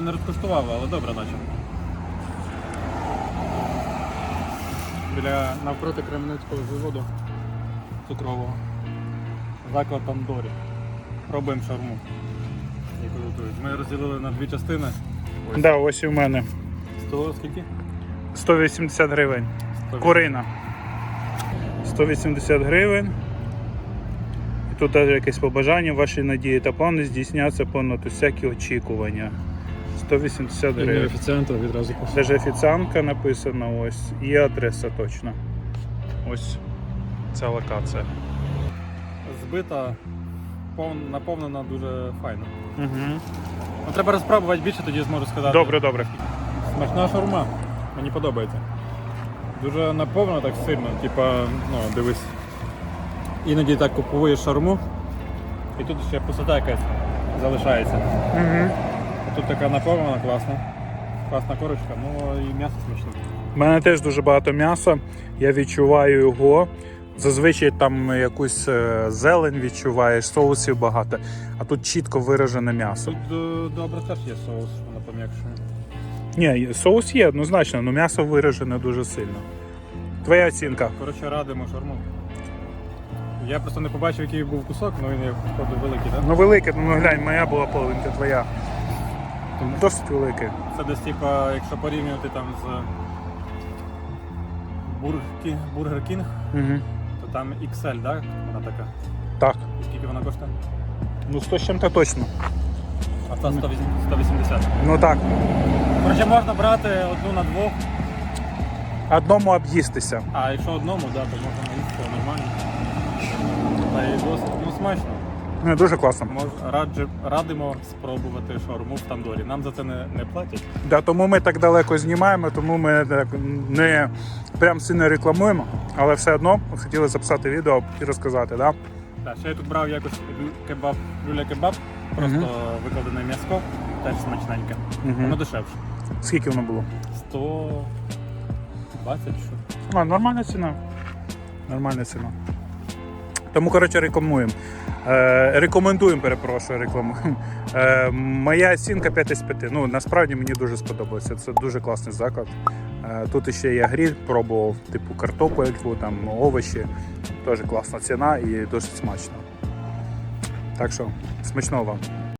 я не розкоштував, але добре наче. Біля навпроти Кремницького заводу цукрового. Заклад Тандорі. Пробуємо шарму. Ми розділили на дві частини. Так, да, ось і в мене. Сто скільки? 180 гривень. 180. Курина. 180 гривень. І тут теж якесь побажання, ваші надії та плани здійсняться понад усякі очікування. 180 Ім'я гривень. офіціанта відразу пише. Даже офіціантка написана ось і адреса точно. Ось ця локація. Збита, пов- наповнена дуже файно. Угу. Ну, треба розпробувати більше, тоді зможу сказати. Добре, добре. Смачна шаурма. Мені подобається. Дуже наповнена так сильно, типа, ну, дивись. Іноді так купуєш шаурму, і тут ще пустота якась залишається. Угу. Тут така наповнена, класна. Класна корочка, ну і м'ясо смачне. У мене теж дуже багато м'яса. Я відчуваю його. Зазвичай там якусь е, зелень відчуваєш, соусів багато, а тут чітко виражене м'ясо. Тут е, добре теж є соус, воно пом'якшує. Ні, соус є однозначно, але м'ясо виражене дуже сильно. Твоя оцінка. Коротше, радимо шаурму. Я просто не побачив, який був кусок, але він є походу великий, так? Ну велике, ну глянь, моя була половинка, твоя. Досить велике. Це десь типа, якщо порівнювати там з Бургер, Бургер Кінг, Угу. то там XL, да? Вона така. Так. І скільки вона коштує? Ну 100 з чим-то точно. А та 180. Ну так. Коротше, можна брати одну на двох, Одному об'їстися. а якщо одному, да, то можна наїсти нормально. Та й досить ну, смачно. Ну, дуже класно. Мож, раджу, радимо спробувати шаурму в тандорі. Нам за це не, не платять. Да, тому ми так далеко знімаємо, тому ми так не прям сильно рекламуємо, але все одно хотіли записати відео і розказати, да? Так, ще я тут брав якось лю- кебаб, люля-кебаб, просто Мгм. викладене м'яско, теж смачненьке. Воно дешевше. Скільки воно було? 120 що. А, нормальна ціна. Нормальна ціна. Тому, коротше, рекламуємо. Е, рекомендуємо, перепрошую, рекламуємо. Е, моя оцінка 5 із 5. Ну, насправді мені дуже сподобалося. Це дуже класний заклад. Е, тут ще я гріль пробував, типу картопельку, там, овочі. Теж класна ціна і дуже смачно. Так що, смачного вам.